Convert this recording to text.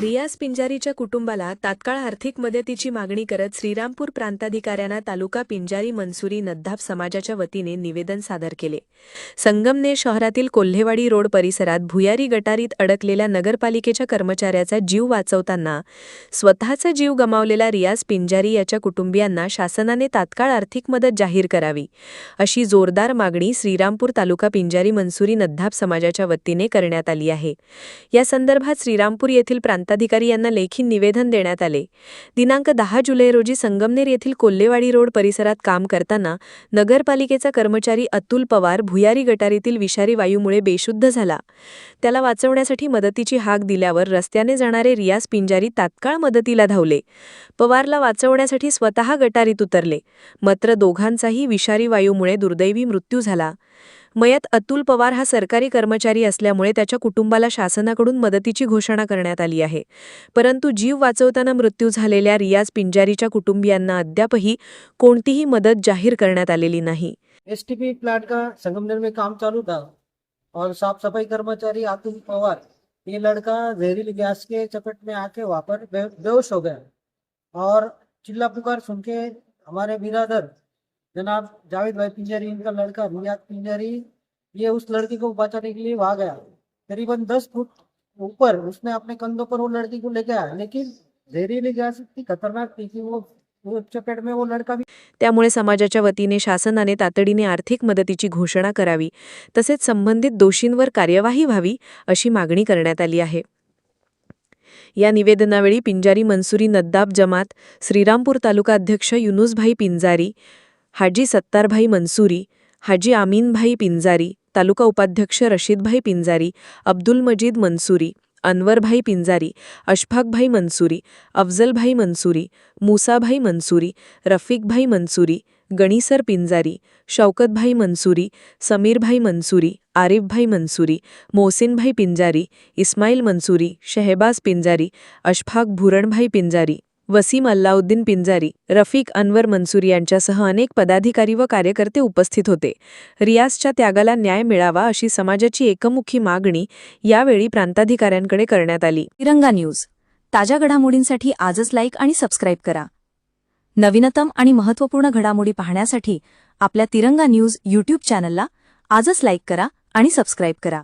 रियाज पिंजारीच्या कुटुंबाला तात्काळ आर्थिक मदतीची मागणी करत श्रीरामपूर प्रांताधिकाऱ्यांना तालुका पिंजारी मनसुरी नद्दाफ समाजाच्या वतीने निवेदन सादर केले. संगमने शहरातील कोल्हेवाडी रोड परिसरात भुयारी गटारीत अडकलेल्या नगरपालिकेच्या कर्मचाऱ्याचा जीव वाचवताना स्वतःचा जीव गमावलेला रियाज पिंजारी याच्या कुटुंबियांना शासनाने तात्काळ आर्थिक मदत जाहीर करावी अशी जोरदार मागणी श्रीरामपूर तालुका पिंजारी मनसुरी नद्दाफ समाजाच्या वतीने करण्यात आली आहे. या संदर्भात श्रीरामपूर येथील प्रांताधिकारी यांना लेखी निवेदन देण्यात आले. दिनांक दहा जुलै रोजी संगमनेर येथील कोल्हेवाडी रोड परिसरात काम करताना नगरपालिकेचा कर्मचारी अतुल पवार भुयारी गटारीतील विषारी वायूमुळे बेशुद्ध झाला. त्याला वाचवण्यासाठी मदतीची हाक दिल्यावर रस्त्याने जाणारे रियाज पिंजारी तात्काळ मदतीला धावले. पवारला वाचवण्यासाठी स्वतः गटारीत उतरले. मात्र दोघांचाही विषारी वायूमुळे दुर्दैवी मृत्यू झाला. मयत अतुल पवार हा सरकारी कर्मचारी असल्यामुळे त्याच्या कुटुंबाला शासनाकडून मदतीची घोषणा करण्यात आली आहे. परंतु जीव वाचवताना मृत्यू झालेल्या रियाज पिंजारीच्या कुटुंबियांना अद्यापही कोणतीही मदत जाहीर करण्यात आलेली नाही. एसटीपी प्लांट का संगमनेर में काम चालू था और साफ सफाई कर्मचारी अतुल पवार ये लड़का जहरीली गैस के चपेट में आके वहाँ पर बेहोश हो गया। और चिल्ला पुकार सुन के हमारे बिरादर जनाब जावेद भाई पिंजारी इनका लड़का रियाज पिंजारी ये उस लड़की को बचाने के लिए वहां गया करीबन दस फुट ऊपर उसने अपने कंधों पर वो लड़की को लेके आया लेकिन जहरीली गैस इतनी खतरनाक थी कि वो त्यामुळे समाजाच्या वतीने शासनाने तातडीने आर्थिक मदतीची घोषणा करावी तसेच संबंधित दोषींवर कार्यवाही व्हावी अशी मागणी करण्यात आली आहे. या निवेदनावेळी पिंजारी मनसुरी नद्दाब जमात श्रीरामपूर तालुका अध्यक्ष युनुसभाई पिंजारी हाजी सत्तारभाई मनसुरी हाजी आमीनभाई पिंजारी तालुका उपाध्यक्ष रशीदभाई पिंजारी अब्दुल मजीद मनसुरी अनवरभाई पिंजारी अशफाकभाई मनसुरी अफजलभाई मनसुरी मुसाभाई मनसुरी रफिकभाई मनसुरी गणीसर पिंजारी शौकतभाई मनसुरी समीरभाई मनसुरी आरिफभाई मनसुरी मोहसिनभाई पिंजारी इस्माईल मनसुरी शहबाज पिंजारी अशफाक भुरणभाई पिंजारी वसीम अल्लाउद्दीन पिंजारी रफीक अनवर मंसूर यांच्यासह अनेक पदाधिकारी व कार्यकर्ते उपस्थित होते. रियाजच्या त्यागाला न्याय मिळावा अशी समाजाची एकमुखी मागणी यावेळी प्रांताधिकाऱ्यांकडे करण्यात आली. तिरंगा न्यूज. ताज्या घडामोडींसाठी आजच लाईक आणि सबस्क्राईब करा. नवीनतम आणि महत्त्वपूर्ण घडामोडी पाहण्यासाठी आपल्या तिरंगा न्यूज यूट्यूब चॅनलला आजच लाईक करा आणि सबस्क्राईब करा.